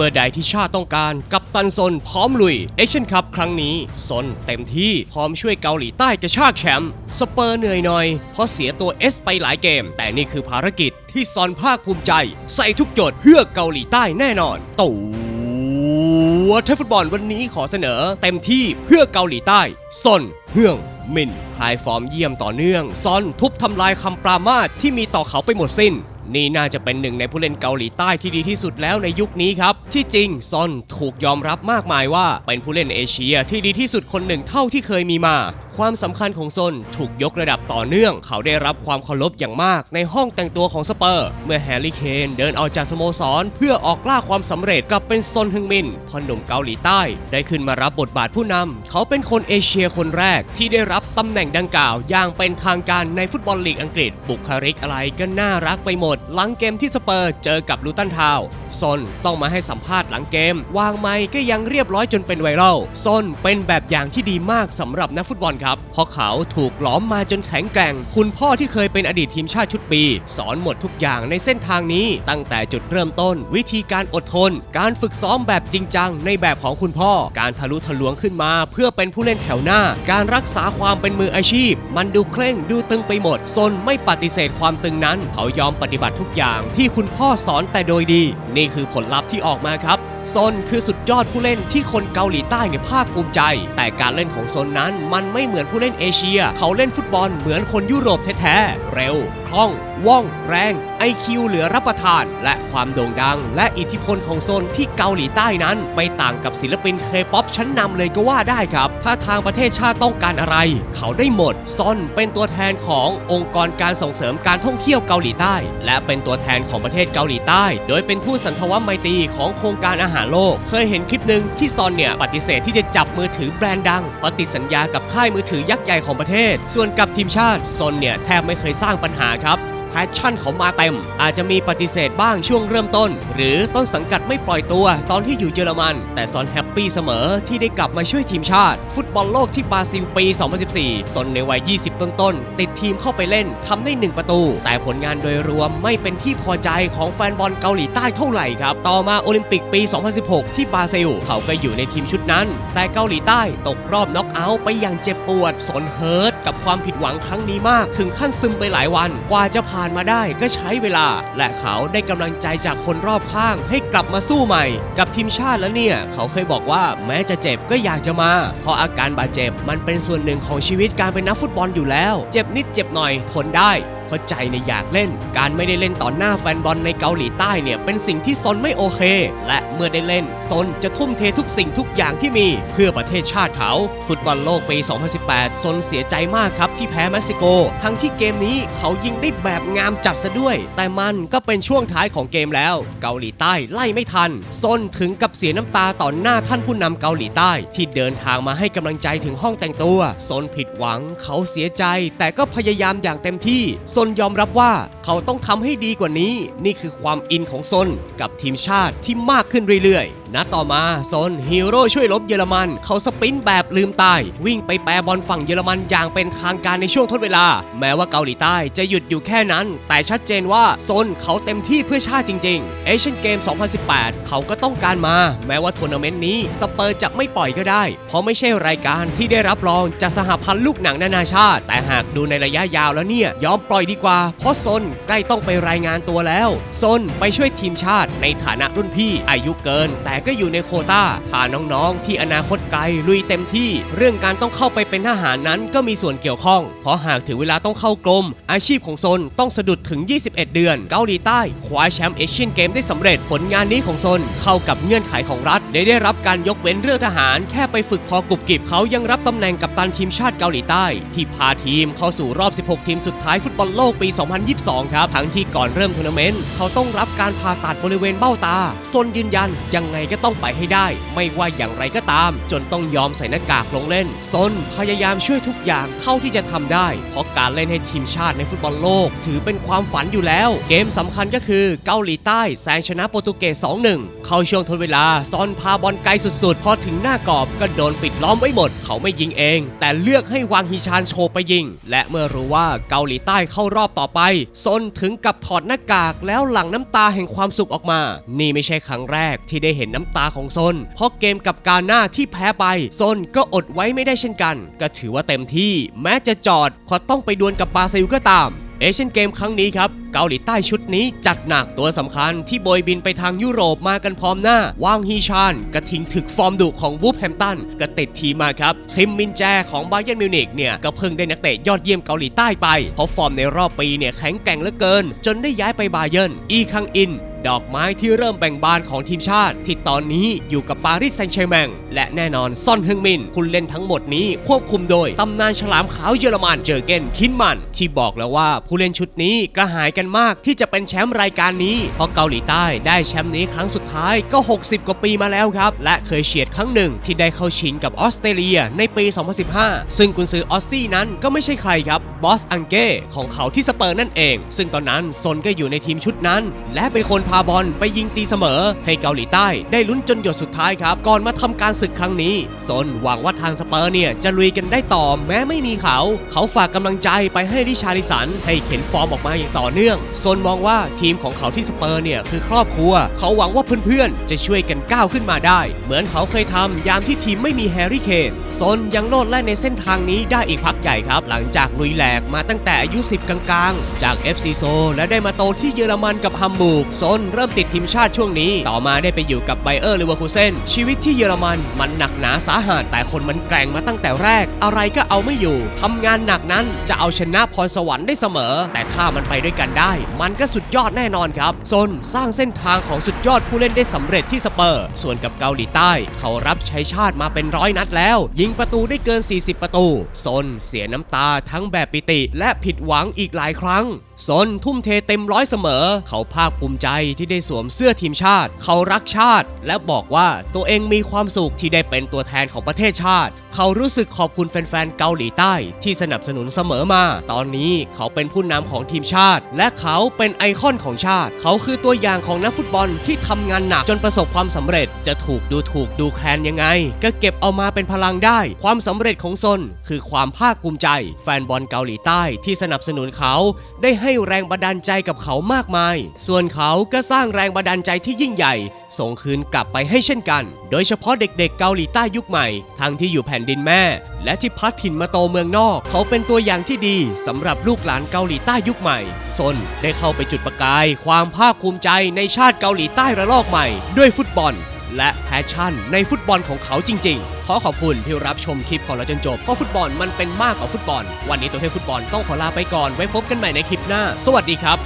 เมื่อใดที่ชาติต้องการ กับตันซนพร้อมลุยเอเชียนคัพครั้งนี้ซนเต็มที่พร้อมช่วยเกาหลีใต้กระชากแชมป์สเปอร์เหนื่อยหน่อย เพราะเสียตัวเอสไปหลายเกม แต่นี่คือภารกิจที่ซอนภาคภูมิใจ ใส่ทุกหยดเพื่อเกาหลีใต้แน่นอนตู่วัวไทยฟุตบอลวันนี้ขอเสนอเต็มที่เพื่อเกาหลีใต้ซนเฮืองมินพายฟอร์มเยี่ยมต่อเนื่องซอนทุบทำลายคำปรามาที่มีต่อเขาไปหมดสิ้น นี่น่าจะเป็นหนึ่งในผู้เล่นเกาหลีใต้ที่ดีที่สุดแล้วในยุคนี้ครับ ที่จริงซอนถูกยอมรับมากมายว่าเป็นผู้เล่นเอเชียที่ดีที่สุดคนหนึ่งเท่าที่เคยมีมา ความสำคัญของซนถูกยกระดับต่อเนื่อง เขาได้รับความเคารพอย่างมากในห้องแต่งตัวของสเปอร์ เมื่อแฮร์รี่เคนเดินออกจากสโมสร เพื่อออกล่าความสำเร็จกับเป็นซนฮึงมินพอหนุ่มเกาหลีใต้ ได้ขึ้นมารับบทบาทผู้นำเขาเป็นคนเอเชียคนแรกที่ได้รับตำแหน่งดังกล่าว อย่างเป็นทางการในฟุตบอลลีกอังกฤษ บุคลิกอะไรก็น่ารักไปหมด หลังเกมที่สเปอร์เจอกับลูตันทาวซนต้องมาให้สัมภาษณ์หลังเกม วางไม้ก็ยังเรียบร้อยจนเป็นไวรัลซนเป็นแบบอย่างที่ดีมากสำหรับนักฟุตบอลครับเพราะเขาถูกหลอมมาจนแข็งแกร่ง คุณพ่อที่เคยเป็นอดีตทีมชาติชุดปี สอนหมดทุกอย่างในเส้นทางนี้ ตั้งแต่จุดเริ่มต้น วิธีการอดทน การฝึกซ้อมแบบจริงจังในแบบของคุณพ่อ การทะลุทะลวงขึ้นมา เพื่อเป็นผู้เล่นแถวหน้า การรักษาความเป็นมืออาชีพ มันดูเคร่งดูตึงไปหมดซนไม่ปฏิเสธความตึงนั้น เขายอมปฏิบัติทุกอย่างที่คุณพ่อสอนแต่โดยดี นี่คือผลลัพธ์ที่ออกมาครับ ซนคือสุดยอดผู้เล่นที่คนเกาหลีใต้เนี่ยภาคภูมิใจ แต่การเล่นของซนนั้นมันไม่เหมือนผู้เล่นเอเชีย เขาเล่นฟุตบอลเหมือนคนยุโรปแท้ๆ เร็ว คล่อง ว่อง แรงไอคิวเหลือรับประทาน และความโด่งดัง และอิทธิพลของโซนที่เกาหลีใต้นั้น ไม่ต่างกับศิลปินเคป๊อปชั้นนำเลยก็ว่าได้ครับ ถ้าทางประเทศชาติต้องการอะไร เขาได้หมด ซอนเป็นตัวแทนขององค์กรการส่งเสริมการท่องเที่ยวเกาหลีใต้ และเป็นตัวแทนของประเทศเกาหลีใต้ โดยเป็นทูตสันทวไมตรีของโครงการอาหารโลก เคยเห็นคลิปหนึ่งที่ซอนเนี่ยปฏิเสธที่จะจับมือถือแบรนด์ดังเพราะติดสัญญากับค่ายมือถือยักษ์ใหญ่ของประเทศ ส่วนกับทีมชาติซอนเนี่ยแทบไม่เคยสร้างปัญหาครับ พชชั่นเขามาเต็ม อาจจะมีปฏิเสธบ้างช่วงเริ่มต้น หรือต้นสังกัดไม่ปล่อยตัวตอนที่อยู่เยอรมัน แต่ซอนแฮปปี้เสมอที่ได้กลับมาช่วยทีมชาติ ฟุตบอลโลกที่บราซิลปี 2014ซนในวัย 20 ต้นๆ ติดทีมเข้าไปเล่นทำได้ 1 ประตู แต่ผลงานโดยรวมไม่เป็นที่พอใจของแฟนบอลเกาหลีใต้เท่าไหร่ครับ ต่อมาโอลิมปิกปี 2016 ที่บราซิลเขาก็อยู่ในทีมชุดนั้น แต่เกาหลีใต้ตกรอบน็อกเอาท์ไปอย่างเจ็บปวดสนเฮิร์ตกับความผิดหวังครั้งนี้มาก ถึงขั้นซึมไปหลายวัน กว่าจะผ่านมาได้ก็ใช้เวลา และเขาได้กำลังใจจากคนรอบข้าง ให้กลับมาสู้ใหม่ กับทีมชาติแล้วเนี่ย เขาเคยบอกว่าแม้จะเจ็บก็อยากจะมา เพราะอาการบาดเจ็บมันเป็นส่วนหนึ่งของชีวิตการเป็นนักฟุตบอลอยู่แล้ว เจ็บนิดเจ็บหน่อยทนได้ เพราะใจเนี่ยอยากเล่น การไม่ได้เล่นต่อหน้าแฟนบอลในเกาหลีใต้เนี่ยเป็นสิ่งที่ซนไม่โอเค และเมื่อได้เล่นซนจะทุ่มเททุกสิ่งทุกอย่างที่มี เพื่อประเทศชาติเขา ฟุตบอลโลกปี 2018 ซนเสียใจมากครับที่แพ้เม็กซิโก ทั้งที่เกมนี้เขายิงได้แบบงามจัดซะด้วย แต่มันก็เป็นช่วงท้ายของเกมแล้ว เกาหลีใต้ไล่ไม่ทันซนถึงกับเสียน้ำตาต่อหน้าท่านผู้นำเกาหลีใต้ ที่เดินทางมาให้กำลังใจถึงห้องแต่งตัวซนผิดหวังเขาเสียใจ แต่ก็พยายามอย่างเต็มที่ซนยอมรับว่าเขาต้องทำให้ดีกว่านี้ นี่คือความอินของซนกับทีมชาติที่มากขึ้นเรื่อยๆณต่อมาโซนฮีโร่ช่วยลบเยอรมัน เขาสปินแบบลืมตาย วิ่งไปแปรบอลฝั่งเยอรมันอย่างเป็นทางการในช่วงทดเวลา แม้ว่าเกาหลีใต้จะหยุดอยู่แค่นั้น แต่ชัดเจนว่าโซนเขาเต็มที่เพื่อชาติจริงๆเอเชียนเกม 2018 เขาก็ต้องการมา แม้ว่าทัวร์นาเมนต์นี้สเปอร์จะไม่ปล่อยก็ได้ เพราะไม่ใช่รายการที่ได้รับรองจากสหพันธ์ลูกหนังนานาชาติ แต่หากดูในระยะยาวแล้วเนี่ยยอมปล่อยดีกว่า เพราะโซนใกล้ต้องไปรายงานตัวแล้วโซนไปช่วยทีมชาติในฐานะรุ่นพี่อายุเกินแต่ก็อยู่ในโคต้าพาน้องๆ ที่อนาคตไกลลุยเต็มที่ เรื่องการต้องเข้าไปเป็นทหารนั้นก็มีส่วนเกี่ยวข้อง เพราะหากถึงเวลาต้องเข้ากรม อาชีพของโซนต้องสะดุดถึง 21 เดือน เกาหลีใต้คว้าแชมป์เอเชียนเกมได้สำเร็จผลงานนี้ของโซนเข้ากับเงื่อนไขของรัฐได้ได้รับการยกเว้นเรื่องทหาร แค่ไปฝึกพอกรุบกริบเขายังรับตำแหน่งกัปตันทีมชาติเกาหลีใต้ ที่พาทีมเข้าสู่รอบ 16 ทีมสุดท้ายฟุตบอลโลกปี 2022 ครับทั้งที่ก่อนเริ่มทัวร์นาเมนต์เขาต้องรับการผ่าตัดบริเวณเบ้าตาโซนยืนยันยังไงก็ต้องไปให้ได้ ไม่ว่าอย่างไรก็ตาม จนต้องยอมใส่หน้ากากลงเล่นซนพยายามช่วยทุกอย่างเท่าที่จะทำได้ เพราะการเล่นให้ทีมชาติในฟุตบอลโลก ถือเป็นความฝันอยู่แล้ว เกมสำคัญก็คือเกาหลีใต้แซงชนะโปรตุเกส 2-1 เข้าช่วงทดเวลาซอนพาบอลไกลสุดๆ พอถึงหน้ากรอบก็โดนปิดล้อมไว้หมด เขาไม่ยิงเอง แต่เลือกให้วางฮิชานโชว์ไปยิง และเมื่อรู้ว่าเกาหลีใต้เข้ารอบต่อไปซนถึงกับถอดหน้ากากแล้วหลั่งน้ำตาแห่งความสุขออกมา นี่ไม่ใช่ครั้งแรกที่ได้เห็นน้ำตาของซนเพราะเกมกับกาหน้าที่แพ้ไปซนก็อดไว้ไม่ได้เช่นกัน ก็ถือว่าเต็มที่แม้จะจอดพอต้องไปดวลกับบราซิลก็ตาม เอเชียนเกมครั้งนี้ครับเกาหลีใต้ชุดนี้จัดหนักตัวสำคัญที่โบยบินไปทางยุโรปมากันพร้อมหน้าวางฮีชาน กระทิงถึกฟอร์มดุของวูฟแฮมตันก็ติดทีมมาครับคิมมินแจของบาเยิร์นมิวนิกเนี่ย ก็เพิ่งได้นักเตะยอดเยี่ยมเกาหลีใต้ไป เพราะฟอร์มในรอบปีเนี่ยแข็งแกร่งเหลือเกิน จนได้ย้ายไปบาเยิร์นอีคังอินดอกไม้ที่เริ่มแบ่งบานของทีมชาติ ที่ตอนนี้อยู่กับปารีสแซงต์แชร์แมง และแน่นอนซอนฮึงมิน คุณเล่นทั้งหมดนี้ควบคุมโดย ตำนานฉลามขาวเยอรมันเจอเกนคินมัน ที่บอกแล้วว่าผู้เล่นชุดนี้กระหายกันมากที่จะเป็นแชมป์รายการนี้ เพราะเกาหลีใต้ได้แชมป์นี้ครั้งสุดท้ายก็ 60 กว่าปีมาแล้วครับ และเคยเฉียดครั้งหนึ่งที่ได้เข้าชิงกับออสเตรเลียในปี 2015 ซึ่งกุนซือออสซี่นั้นก็ไม่ใช่ใครครับบอสอังเก้ของเขาที่สเปอร์นั่นเอง ซึ่งตอนนั้นซนก็อยู่ในทีมชุดนั้น และเป็นคนพาบอลไปยิงตีเสมอ ให้เกาหลีใต้ได้ลุ้นจนหยดสุดท้ายครับ ก่อนมาทำการศึกครั้งนี้ซนหวังว่าทางสเปอร์เนี่ยจะลุยกันได้ต่อแม้ไม่มีเขา เขาฝากกำลังใจไปให้ริชาริสันให้เข็นฟอร์มออกมาอย่างต่อเนื่องโซนมองว่าทีมของเขาที่สเปอร์เนี่ยคือครอบครัว เขาหวังว่าเพื่อนๆ จะช่วยกันก้าวขึ้นมาได้ เหมือนเขาเคยทำยามที่ทีมไม่มีแฮร์รี่เคนโซนยังโลดแล่นในเส้นทางนี้ได้อีกพักใหญ่ครับ หลังจากลุยแหลกมาตั้งแต่อายุ 10 กลางๆ จาก FC โซและได้มาโตที่เยอรมันกับฮัมบูร์กซนเริ่มติดทีมชาติช่วงนี้ ต่อมาได้ไปอยู่กับไบเออร์ลิเวอร์คูเซนชีวิตที่เยอรมันมันหนักหนาสาหัสแต่คนมันแกร่งมาตั้งแต่แรก อะไรก็เอาไม่อยู่ทำงานหนักนั้นจะเอาชนะพรสวรรค์ได้เสมอ แต่ถ้ามันไปด้วยกันได้ มันก็สุดยอดแน่นอนครับซนสร้างเส้นทางของสุดยอดผู้เล่นได้สำเร็จที่สเปอร์ ส่วนกับเกาหลีใต้ เขารับใช้ชาติมาเป็นร้อยนัดแล้ว ยิงประตูได้เกิน 40 ประตูซนเสียน้ำตาทั้งแบบปิติ และผิดหวังอีกหลายครั้งซนทุ่มเทเต็มร้อยเสมอ เขาภาคภูมิใจที่ได้สวมเสื้อทีมชาติ เขารักชาติ และบอกว่าตัวเองมีความสุขที่ได้เป็นตัวแทนของประเทศชาติ เขารู้สึกขอบคุณแฟนๆเกาหลีใต้ ที่สนับสนุนเสมอมา ตอนนี้เขาเป็นผู้นำของทีมชาติ และเขาเป็นไอคอนของชาติ เขาคือตัวอย่างของนักฟุตบอลที่ทำงานหนักจนประสบความสำเร็จจะถูกดูถูกดูแคลนยังไง ก็เก็บเอามาเป็นพลังได้ ความสำเร็จของซนคือความภาคภูมิใจ แฟนบอลเกาหลีใต้ที่สนับสนุนเขา ได้ให้แรงบันดาลใจกับเขามากมาย ส่วนเขาก็สร้างแรงบันดาลใจที่ยิ่งใหญ่ ส่งคืนกลับไปให้เช่นกัน โดยเฉพาะเด็กๆเกาหลีใต้ยุคใหม่ ทั้งที่อยู่แผ่นดินแม่และที่พัดถิ่นมาโตเมืองนอก เขาเป็นตัวอย่างที่ดีสำหรับลูกหลานเกาหลีใต้ยุคใหม่ ซนได้เข้าไปจุดประกาย ความภาคภูมิใจในชาติเกาหลีใต้ระลอกใหม่ ด้วยฟุตบอล และแพชชั่น ในฟุตบอลของเขาจริง ๆ ขอขอบคุณที่รับชมคลิปของเราจนจบเพราะฟุตบอลมันเป็นมากกว่าฟุตบอล วันนี้ตัวเทพฟุตบอลต้องขอลาไปก่อนไว้พบกันใหม่ในคลิปหน้า สวัสดีครับ